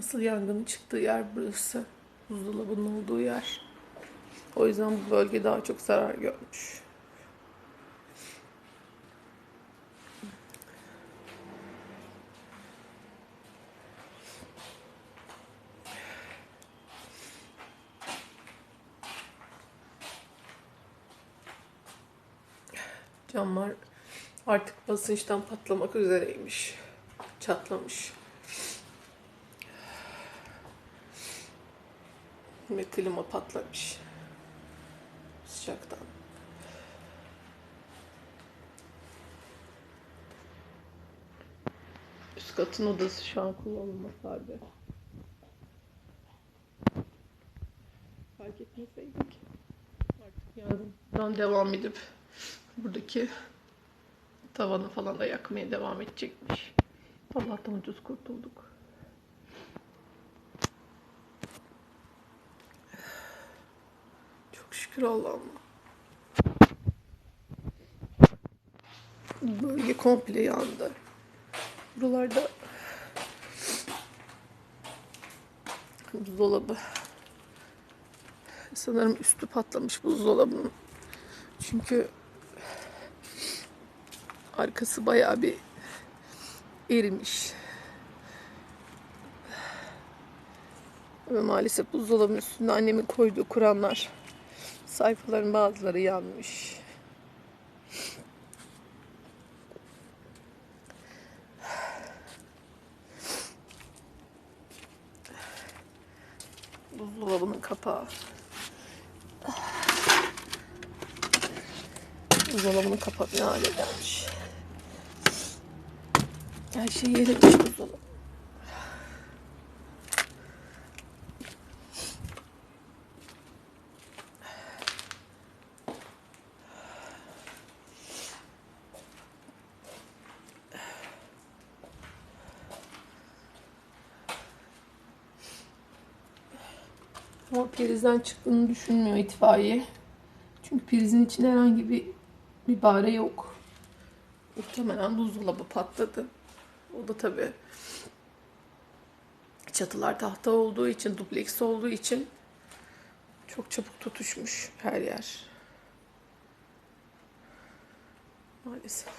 Asıl yangının çıktığı yer burası. Buzdolabının olduğu yer. O yüzden bu bölge daha çok zarar görmüş. Camlar artık basınçtan patlamak üzereymiş. Çatlamış. Ve klima patlamış. Sıcaktan. Üst katın odası şu an kullanılmaz halde. Fark etmeseydik. Artık yarından devam edip buradaki tavanı falan da yakmaya devam edecekmiş. Allah'tan ucuz kurtulduk. Çok şükür Allah'ıma. Bölge komple yandı. Buralarda buzdolabı. Sanırım üstü patlamış buzdolabının. Çünkü arkası bayağı bir erimiş. Ve maalesef buzdolabının üstünde annemin koyduğu Kur'anlar sayfaların bazıları yanmış. Buzdolabının kapağı. Buzdolabının kapağı ne hale gelmiş. Her şey yerimiş buzdolabı. Ama prizden çıktığını düşünmüyor itfaiye. Çünkü prizin içinde herhangi bir bir bare yok. Muhtemelen buzdolabı patladı. O da tabii çatılar tahta olduğu için, dubleks olduğu için çok çabuk tutuşmuş her yer. Maalesef.